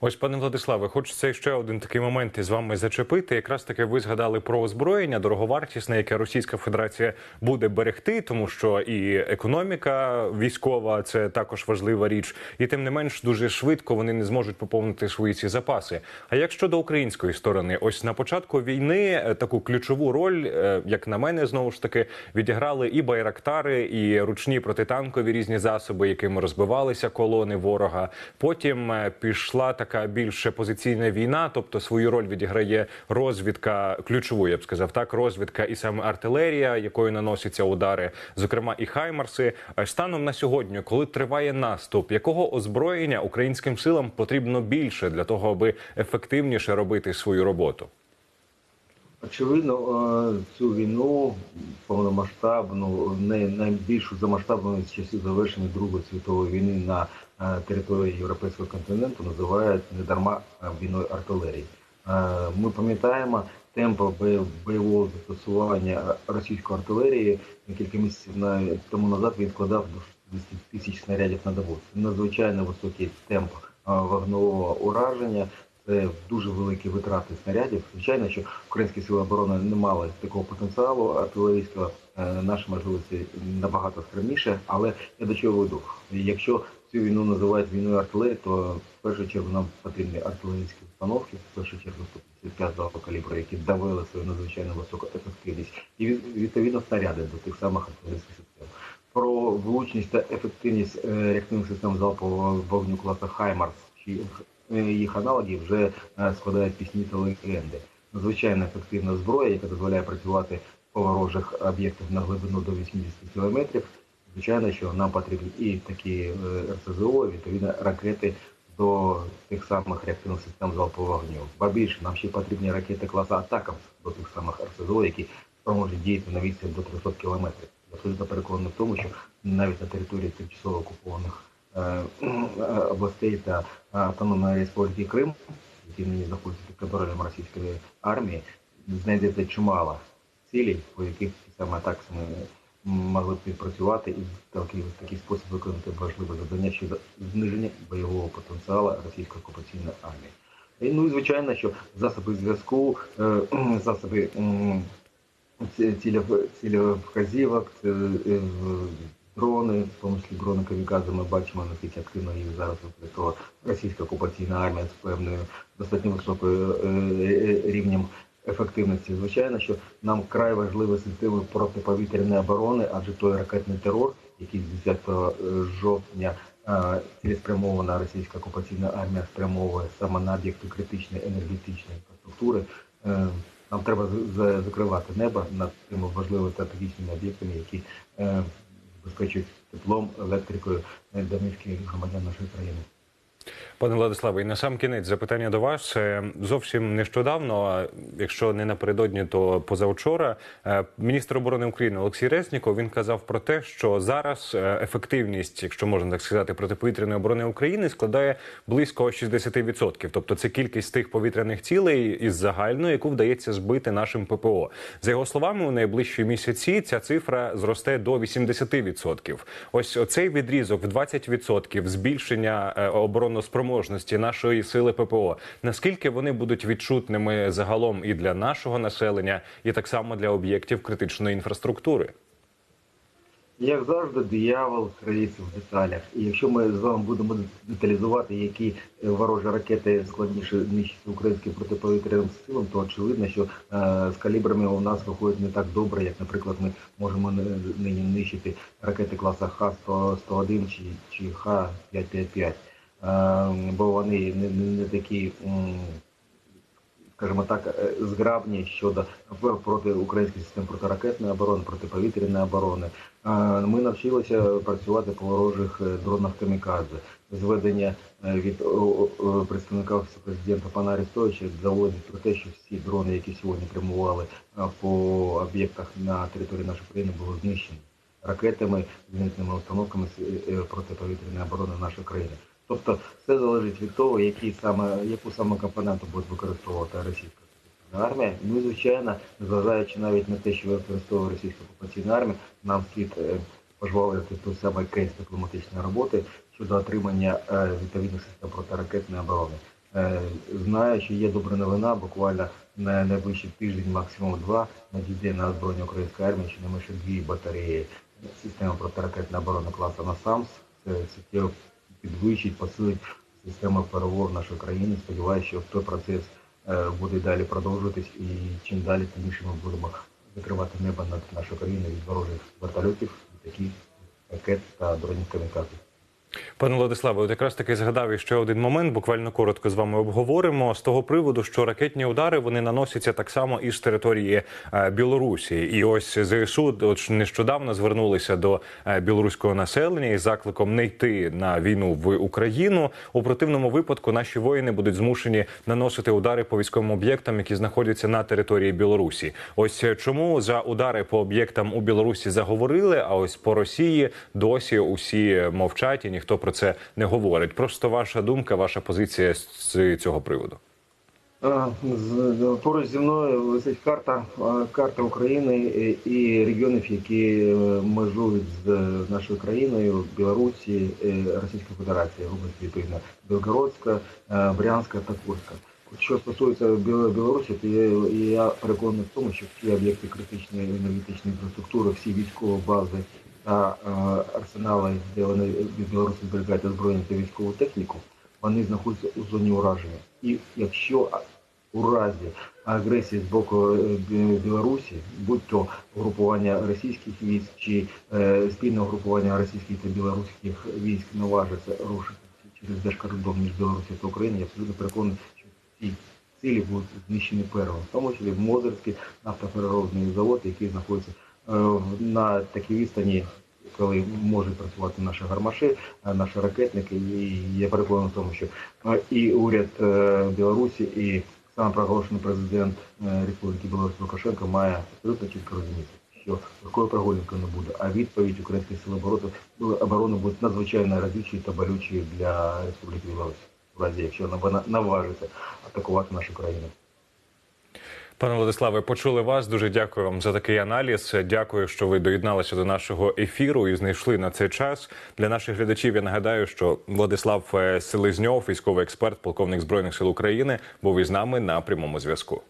Ось, пане Владиславе, хочеться ще один такий момент із вами зачепити. Якраз таки ви згадали про озброєння дороговартісне, яке Російська Федерація буде берегти, тому що і економіка військова це також важлива річ, і тим не менш дуже швидко вони не зможуть поповнити свої ці запаси. А як щодо української сторони, ось на початку війни е, таку ключову роль, е, як на мене, знову ж таки відіграли і байрактари, і ручні протитанкові різні засоби, якими розбивалися колони ворога. Потім е, пішла така більше позиційна війна, тобто свою роль відіграє розвідка, ключову, я б сказав, так розвідка і саме артилерія, якою наносяться удари, зокрема і хаймарси. Е, Станом на сьогодні, коли триває наступ, якого озброєння українським силам потрібно більше для того, аби ефективніше робити свою роботу? Очевидно, е, цю війну повномасштабну, найбільшу за масштабами з часів завершення Другої світової війни на е, території європейського континенту називають недарма війною артилерії. Е, Ми пам'ятаємо темп бойового застосування російської артилерії кілька місяців на- тому назад він складав до 60 тисяч снарядів на добу. Це надзвичайно високий темп вогневого ураження. Це дуже великі витрати снарядів. Звичайно, що українські сили оборони не мали такого потенціалу артилерійського. Е, Наші можливості набагато скромніше, але я до чого веду. Якщо цю війну називають війною артилерії, то в першу чергу нам потрібні артилерійські установки, в першу чергу 155 калібру, які довели свою надзвичайно високу ефективність, і від- відповідно снаряди до тих самих артилерійських систем. Про влучність та ефективність е, реактивних систем залпового вогню класу Хаймарс чи їх аналогів вже е, складають пісні та легенди. Надзвичайно ефективна зброя, яка дозволяє працювати по ворожих об'єктах на глибину до 80 кілометрів. Звичайно, що нам потрібні і такі е, РСЗО, відповідно ракети до тих самих реактивних систем залпового вогню. Ба більше нам ще потрібні ракети класу атакам до тих самих РСЗО, які спроможні діяти на відстані до 300 кілометрів. Абсолютно переконаний в тому, що навіть на території тимчасово окупованих е, е, областей та е, автономної республіки Крим, які нині знаходяться під контролем російської армії, знайдеться чимало цілей, по яких саме атаки ми могли б відпрацювати і в такий, спосіб виконати важливе завдання щодо зниження бойового потенціалу російської окупаційної армії. Ну і звичайно, що засоби зв'язку, е, засоби м, ці- цільов- цільовказівок, це е, дрони, в тому числі дрони Камікадзе, ми бачимо, наскільки активно їх зараз використовує російська окупаційна армія з певною достатньо високою е, е, рівнем ефективності. Звичайно, що нам край важливі системи протиповітряної оборони, адже той ракетний терор, який з 10 жовтня е, цілеспрямована російська окупаційна армія спрямовує саме на об'єкти критичної енергетичної інфраструктури. е, Нам треба закривати небо над тими важливими стратегічними об'єктами, які е, забезпечують теплом, електрикою е, домівки громадян нашої країни. Пане Владиславе, і на сам кінець запитання до вас Е, зовсім нещодавно, якщо не напередодні, то позавчора е, міністр оборони України Олексій Резніков він казав про те, що зараз е, ефективність, якщо можна так сказати, протиповітряної оборони України складає близько 60%. Тобто це кількість тих повітряних цілей із загальної, яку вдається збити нашим ППО. За його словами, у найближчі місяці ця цифра зросте до 80%. Ось оцей відрізок в 20% збільшення е, обороноспроможності нашої сили ППО. Наскільки вони будуть відчутними загалом і для нашого населення, і так само для об'єктів критичної інфраструктури? Як завжди, диявол криється в деталях. І якщо ми з вами будемо деталізувати, які е, ворожі ракети складніше нищити українським протиповітряним силам, то очевидно, що е, з калібрами у нас виходить не так добре, як, наприклад, ми можемо ни- нині нищити ракети класу Х-101 чи, чи Х-555. Бо вони не, не, такі. скажімо так, е, зграбні щодо проти українських систем протиракетної оборони, протиповітряної оборони. Ми навчилися працювати по ворожих е, дронах камікадзе. Зведення е, від представника президента пана Арестовича доводить про те, що всі дрони, які сьогодні прямували по об'єктах на території нашої країни, були знищені ракетами, зенітними установками протиповітряної оборони нашої країни. Тобто все залежить від того, які саме, яку саме компоненту буде використовувати російська армія. Ну і звичайно, незважаючи навіть на те, що використовує російська окупаційна армія, нам слід е, пожвавити той самий кейс дипломатичної роботи щодо отримання е, відповідних систем протиракетної оборони. Е, Знаю, що є добра новина, буквально на найближчий тиждень, максимум два, надійде на озброєння української армії щонайменше дві батареї системи протиракетної оборони класу «Насамс». Це суттєво підвищить, посилить систему ПРО в нашої країни. Сподіваюся, що той процес е, буде далі продовжуватись, і чим далі, тим більше ми будемо закривати небо над нашою країною від ворожих вертольотів, такі ракет та дронів камікадзе. Пане Владиславе, от якраз таки згадав іще один момент. Буквально коротко з вами обговоримо з того приводу, що ракетні удари вони наносяться так само і з території е, Білорусі. І ось ЗСУ от нещодавно звернулися до е, білоруського населення із закликом не йти на війну в Україну. У противному випадку наші воїни будуть змушені наносити удари по військовим об'єктам, які знаходяться на території Білорусі. Ось е, чому за удари по об'єктам у Білорусі заговорили, а ось по Росії досі усі мовчать і ніхто про це не говорить. Просто ваша думка, ваша позиція з цього приводу. Е, Поруч зі мною висить карта, е, карта України і регіонів, які е, межують з нашою країною, Білорусі, Російської Федерації, відповідно Білгородська, Брянська та Курська. Що стосується Біл- Білорусі, то я, я переконаний в тому, що всі об'єкти критичної енергетичної інфраструктури, всі військові бази та арсенали, де вони від Білорусі зберігають озброєння та військову техніку, вони знаходяться у зоні ураження. І якщо у разі агресії з боку е, Білорусі, будь то групування російських військ чи е, спільне групування російських та білоруських військ наважиться рушити через держкордон між Білорусі та Україною, я абсолютно переконаний, що ці цілі будуть знищені первим, в тому числі Мозерський нафтопереробний завод, який знаходиться в- на такій відстані коли можуть працювати наші гармаші, е, наші ракетники. І я переконаний в тому, що е, і уряд е, Білорусі, і сам проголошений президент е, Республіки Білорусь Лукашенко має абсолютно чітко розуміти, що такої прогулянки не буде. А відповідь українських сил оборони оборони буде надзвичайно разючою та болючою для Республіки Білорусь, в разі якщо вона наважиться атакувати нашу країну. Пане Владиславе, почули вас. Дуже дякую вам за такий аналіз. Дякую, що ви доєдналися до нашого ефіру і знайшли на цей час. Для наших глядачів я нагадаю, що Владислав е, Селезньов, військовий експерт, полковник збройних сил України, був із нами на прямому зв'язку.